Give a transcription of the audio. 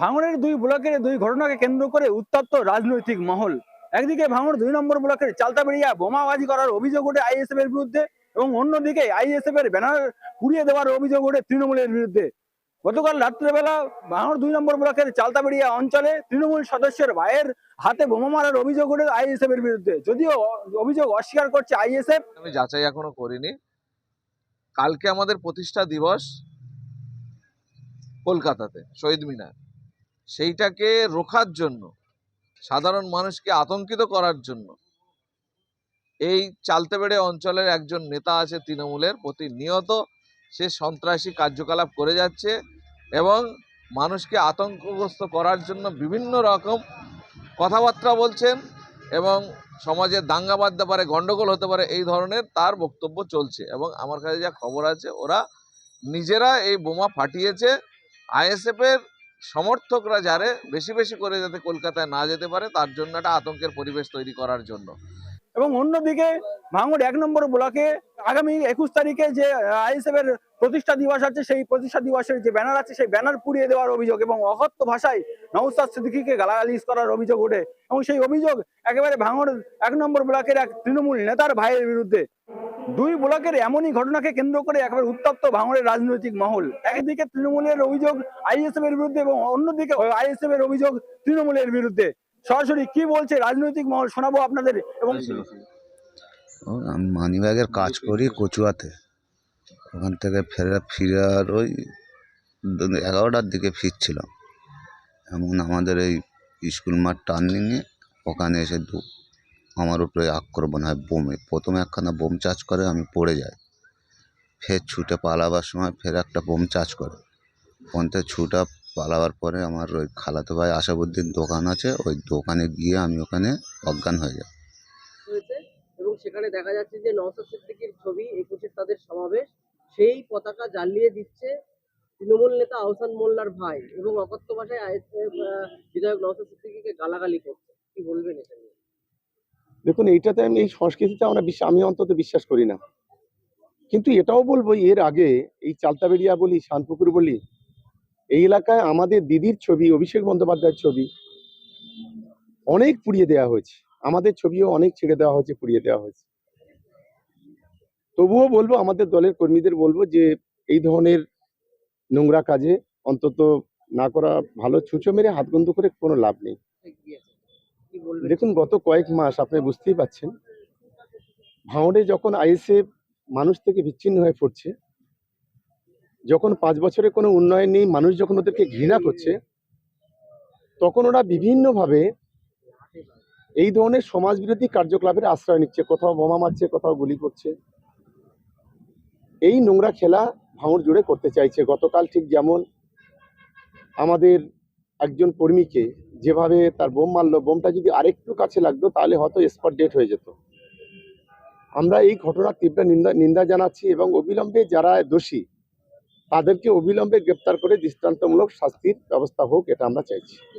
ভাঙড়ের দুই ব্লকের দুই ঘটনাকে কেন্দ্র করে উত্তপ্ত রাজনৈতিক মহল। একদিকে ভাঙড় দুই নম্বর ব্লকের চালতা চালতাবেড়িয়া বোমাবাজি করার অভিযোগ ওঠে আইএসএফ এর বিরুদ্ধে এবং অন্যদিকে আইএসএফ এর ব্যানার পুড়িয়ে দেওয়ার অভিযোগ ওঠে তৃণমূলের বিরুদ্ধে। গতকাল রাত্রেবেলা ভাঙড় দুই নম্বর ব্লকের চালতা চালতাবেড়িয়া অঞ্চলে তৃণমূল সদস্যের ভাইয়ের হাতে বোমা মারার অভিযোগ ওঠে আইএসএফ এর বিরুদ্ধে। যদিও অভিযোগ অস্বীকার করছে আইএসএফ। আমি যাচাই এখনও করিনি। কালকে আমাদের প্রতিষ্ঠা দিবস কলকাতাতে, শহীদ মিনার। সেইটাকে রোখার জন্য, সাধারণ মানুষকে আতঙ্কিত করার জন্য। এই চালতেবেড়ে অঞ্চলের একজন নেতা আছে তৃণমূলের, প্রতিনিয়ত সে সন্ত্রাসী কার্যকলাপ করে যাচ্ছে এবং মানুষকে আতঙ্কগ্রস্ত করার জন্য বিভিন্ন রকম কথাবার্তা বলছেন এবং সমাজে দাঙ্গা বাঁধতে পারে গন্ডগোল হতে পারে, এই ধরনের তার বক্তব্য চলছে এবং আমার কাছে যা খবর আছে, ওরা নিজেরা এই বোমা ফাটিয়েছে। আইএসএফ এর সমর্থকরা যারে বেশি বেশি করে যাতে কলকাতায় না যেতে পারে, তার জন্য একটা আতঙ্কের পরিবেশ তৈরি করার জন্য। এবং অন্যদিকে ভাঙড় এক নম্বর ব্লকে আগামী একুশ তারিখে যে আইএসএফ এর প্রতিষ্ঠা দিবস আছে, সেই প্রতিষ্ঠা দিবসের যে ব্যানার আছে, সেই ব্যানার পুড়িয়ে দেওয়ার অভিযোগ এবং অকথ্য ভাষায় নৌসাদ সিদ্দিকিকে গালাগালিজ করার অভিযোগ ওঠে। এবং সেই অভিযোগ একেবারে ভাঙড় এক নম্বর ব্লকের এক তৃণমূল নেতার ভাইয়ের বিরুদ্ধে। দুই ব্লকের এমনই ঘটনাকে কেন্দ্র করে একেবারে উত্তপ্ত ভাঙড়ের রাজনৈতিক মহল। একদিকে তৃণমূলের অভিযোগ আইএসএফ এর বিরুদ্ধে এবং অন্যদিকে আইএসএফ এর অভিযোগ তৃণমূলের বিরুদ্ধে। সরাসরি কি বলছে রাজনৈতিক মহল শোনাবো আপনাদের এবং আমি মানিব্যাগের কাজ করি কচুয়াতে। ওখান থেকে ফেরা ফিরার ওই এগারোটার দিকে ফিরছিলাম। এমন আমাদের এই স্কুল মাঠ টার্নিংয়ে ওখানে এসে আমার উপরে আক্রমণ হয় বোমে। প্রথমে একখানা বোম চার্জ করে, আমি পড়ে যাই। ফের ছুটে পালাবার সময় ফের একটা বোম চার্জ করে। ফোনতে ছুটা পালাবার পরে আমার ওই খালাতো ভাই আশাবুদ্দিন দোকান আছে, ওই দোকানে গিয়ে আমি ওখানে অজ্ঞান হয়ে যাই। এবং সেখানে দেখা যাচ্ছে যে নওসাদ সিদ্দিকীর ছবি, একুশে তাদের সমাবেশ, সেই পতাকা জ্বালিয়ে দিচ্ছে তৃণমূল নেতা আহসান মোল্লার ভাই এবং অকথ্য ভাষায় বিধায়ক নওসাদ সিদ্দিকীকে গালাগালি করছে। কি নিয়ে দেখুন, এইটাতে আমি, এই সংস্কৃতিতে আমরা বিশ্বাস আমি অন্তত বিশ্বাস করি না। কিন্তু এটাও বলব, এর আগে এই চালতাবেড়িয়া বলি, শানপুকুর বলি, এই এলাকায় আমাদের দিদির ছবি, অভিষেক বন্দ্যোপাধ্যায়ের ছবি, অনেক পুড়িয়ে দেওয়া হয়েছে। আমাদের ছবিও অনেক ছেড়ে দেওয়া হয়েছে, পুড়িয়ে দেওয়া হয়েছে। তবুও বলব, আমাদের দলের কর্মীদের বলব যে, এই ধরনের নোংরা কাজে অন্তত না করা ভালো। ছুঁচো মেরে হাত বন্ধ করে কোনো লাভ নেই। দেখুন, গত কয়েক মাস আপনি বুঝতেই পাচ্ছেন, ভাঙড়ে যখন আইএসএফ মানুষ থেকে বিচ্ছিন্ন হয়ে পড়ছে, যখন পাঁচ বছরে কোনো উন্নয়ন নেই, মানুষ যখন ওদেরকে ঘৃণা করছে, তখন ওরা বিভিন্নভাবে এই ধরনের সমাজ বিরোধী কার্যকলাপের আশ্রয় নিচ্ছে। কোথাও বোমা মারছে, কোথাও গুলি করছে। এই নোংরা খেলা ভাঙড় জুড়ে করতে চাইছে। গতকাল ঠিক যেমন আমাদের একজন কর্মীকে যেভাবে তার বোম মারলো, বোমটা যদি আরেকটু কাছে লাগতো, তাহলে হয়তো স্পট ডেট হয়ে যেত। আমরা এই ঘটনার তীব্র নিন্দা নিন্দা জানাচ্ছি এবং অবিলম্বে যারা দোষী, তাদেরকে অবিলম্বে গ্রেপ্তার করে দৃষ্টান্তমূলক শাস্তির ব্যবস্থা হোক, এটা আমরা চাইছি।